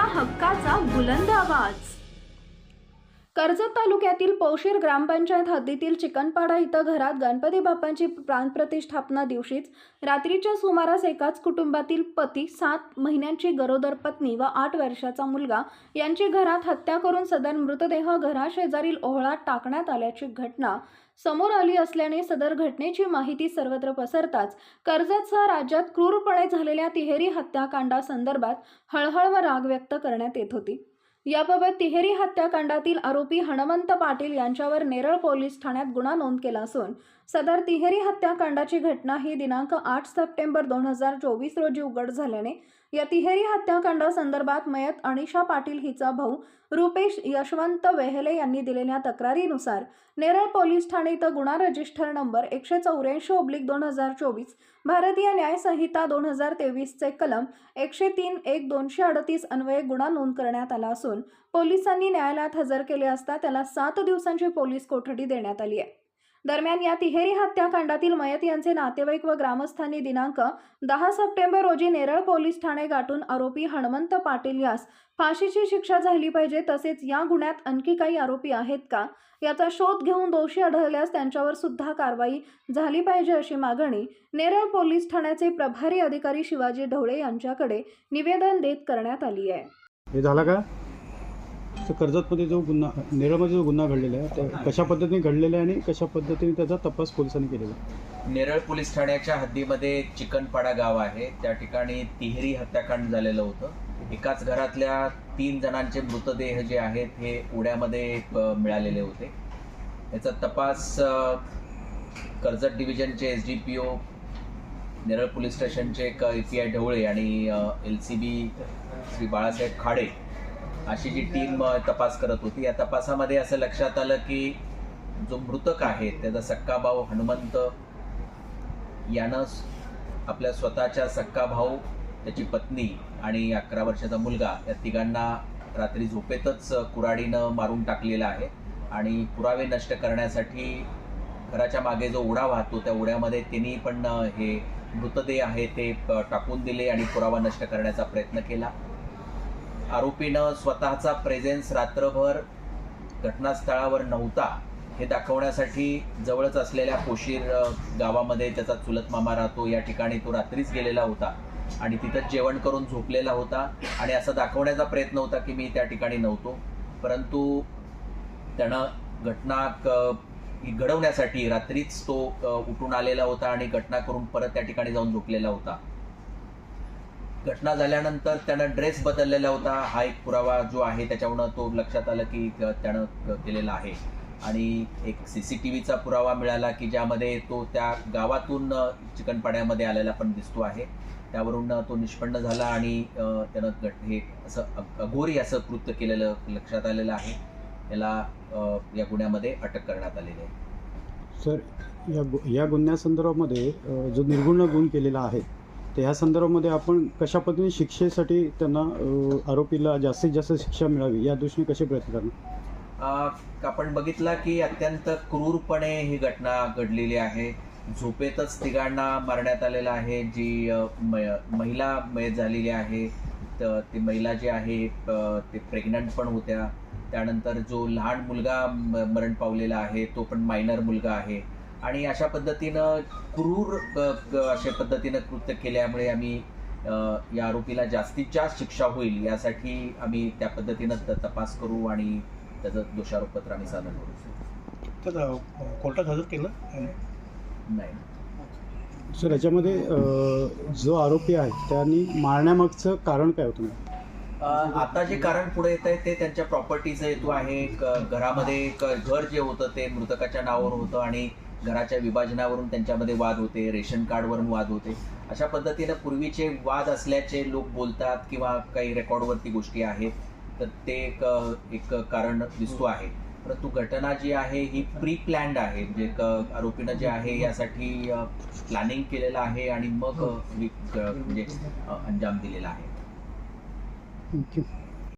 हक्काचा बुलंद आवाज. कर्जत तालुक्यातील पौशीर ग्रामपंचायत हद्दीतील चिकनपाडा इथं घरात गणपती बाप्पांची प्राणप्रतिष्ठापना दिवशीच रात्रीच्या सुमारास एकाच कुटुंबातील पती सात महिन्यांची गरोदर पत्नी व आठ वर्षाचा मुलगा यांची घरात हत्या करून सदर मृतदेह घराशेजारील ओहळात टाकण्यात आल्याची घटना समोर आली असल्याने सदर घटनेची माहिती सर्वत्र पसरताच कर्जतसह राज्यात क्रूरपणे झालेल्या तिहेरी हत्याकांडासंदर्भात हळहळ व राग व्यक्त करण्यात येत होती. याबाबत तिहेरी हत्याकांडातील आरोपी हणमंत पाटील यांच्यावर नेरळ पोलीस ठाण्यात गुन्हा नोंद केला असून सदर तिहेरी हत्याकांडाची घटना ही दिनांक आठ सप्टेंबर दोन हजार चोवीस रोजी उघड झाल्याने या तिहेरी हत्याकांडासंदर्भात मयत अनिशा पाटील हिचा भाऊ रुपेश यशवंत वेहले यांनी दिलेल्या तक्रारीनुसार नेरळ पोलीस ठाणे इथं गुन्हा रजिस्टर नंबर एकशे चौऱ्याऐंशी ओब्लिक दोन हजार चोवीस भारतीय न्यायसंहिता दोन हजार तेवीसचे कलम एकशे तीन एक दोनशे अडतीस अन्वये गुन्हा नोंद करण्यात आला असून पोलिसांनी न्यायालयात हजर केले असता त्याला सात दिवसांची पोलीस कोठडी देण्यात आली आहे. दरम्यान या तिहेरी हत्याकांडातील मयत यांचे नातेवाईक व ग्रामस्थांनी दिनांक दहा सप्टेंबर रोजी नेरळ पोलीस ठाणे गाठून आरोपी हणमंत पाटील यास फाशीची शिक्षा झाली पाहिजे तसेच या गुन्ह्यात आणखी काही आरोपी आहेत का? याचा शोध घेऊन दोषी आढळल्यास त्यांच्यावर सुद्धा कारवाई झाली पाहिजे अशी मागणी नेरळ पोलीस ठाण्याचे प्रभारी अधिकारी शिवाजी ढवळे यांच्याकडे निवेदन देत करण्यात आली आहे. हे का? तर कर्जतमध्ये जो गुन्हा नेरळमध्ये जो गुन्हा घडलेला आहे त्या कशा पद्धतीने घडलेला आहे आणि कशा पद्धतीने त्याचा तपास पोलिसांनी केलेला आहे? नेरळ पोलीस ठाण्याच्या हद्दीमध्ये चिकनपाडा गाव आहे. त्या ठिकाणी तिहेरी हत्याकांड झालेलं होतं. एकाच घरातल्या तीन जणांचे मृतदेह जे आहेत हे उड्यामध्ये मिळालेले होते. याचा तपास Karjat डिव्हिजनचे S D P O Neral police स्टेशनचे ए पी आय ढवळे आणि L C B Shri Balasaheb Khade अशी जी टीम तपास करत होती या तपासामध्ये असं लक्षात आलं की जो मृतक आहे त्याचा सक्का भाऊ हनुमंत यानं आपल्या स्वतःच्या सक्का भाऊ त्याची पत्नी आणि अकरा वर्षाचा मुलगा या तिघांना रात्री झोपेतच कुराडीनं मारून टाकलेला आहे. आणि पुरावे नष्ट करण्यासाठी घराच्या मागे जो उडा वाहतो त्या उड्यामध्ये त्यांनी पण हे मृतदेह आहे ते टाकून दिले आणि पुरावा नष्ट करण्याचा प्रयत्न केला. आरोपीनं स्वतःचा प्रेझेन्स रात्रभर घटनास्थळावर नव्हता हे दाखवण्यासाठी जवळच असलेल्या कोशीर गावामध्ये त्याचा चुलत मामा राहतो. या ठिकाणी तो रात्रीच गेलेला होता आणि तिथं जेवण करून झोपलेला होता आणि असं दाखवण्याचा प्रयत्न होता की मी त्या ठिकाणी नव्हतो. परंतु त्यानं घटना क- घडवण्यासाठी रात्रीच तो उठून आलेला होता आणि घटना करून परत त्या ठिकाणी जाऊन झोपलेला होता. घटना झाल्यानंतर त्यानं ड्रेस बदललेला होता. हा एक पुरावा जो आहे त्याच्यावरून तो लक्षात आलं की त्यानं केलेला आहे. आणि एक सी सी टी व्हीचा पुरावा मिळाला की ज्यामध्ये तो त्या गावातून चिकनपाड्यामध्ये आलेला पण दिसतो आहे. त्यावरून तो निष्पन्न झाला आणि त्यानं घट हे असं अघोरी असं कृत्य केलेलं लक्षात आलेलं आहे. याला या गुन्ह्यामध्ये अटक करण्यात आलेली आहे. सर या गु या गुन्ह्यासंदर्भामध्ये जो निर्गुण गुण केलेला आहे तर ह्या संदर्भामध्ये आपण कशा पद्धतीने शिक्षेसाठी त्यांना आरोपीला जास्तीत जास्त शिक्षा मिळावी या दृष्टीने कसे प्रयत्न करणार? आपण बघितला की अत्यंत क्रूरपणे ही घटना घडलेली आहे. झोपेतच तिघांना मारण्यात आलेलं आहे. जी महिला मयत झालेली आहे तर ती महिला जी आहे ते प्रेग्नंट पण होत्या. त्यानंतर जो लहान मुलगा म- मरण पावलेला आहे तो पण मायनर मुलगा आहे. आणि अशा पद्धतीनं क्रूर अशा पद्धतीनं कृत्य केल्यामुळे आम्ही या आरोपीला जास्तीत जास्त शिक्षा होईल यासाठी आम्ही त्या पद्धतीनं तपास करू आणि त्याचं दोषारोपपत्र आम्ही सादर करू. तर कोर्टात हजर केलं? नाही. सर याच्यामध्ये जो आरोपी आहे त्यांनी मारण्यामागचं कारण काय होतं? आता जे कारण पुढे येत आहे ते त्यांच्या प्रॉपर्टीचा हेतू आहे. क- घरामध्ये एक घर जे होतं ते मृतकाच्या नावावर होतं आणि घराच्या विभाजनावरून त्यांच्यामध्ये वाद होते रेशन कार्डवरून वाद होते. अशा पद्धतीनं पूर्वीचे वाद असल्याचे लोक बोलतात किंवा काही रेकॉर्डवरती गोष्टी आहेत तर ते एक एक कारण दिसतो आहे. परंतु घटना जी आहे ही प्री प्लॅन्ड आहे. म्हणजे आरोपीनं जे आहे यासाठी प्लॅनिंग केलेलं आहे आणि मग क- म्हणजे अंजाम दिलेला आहे.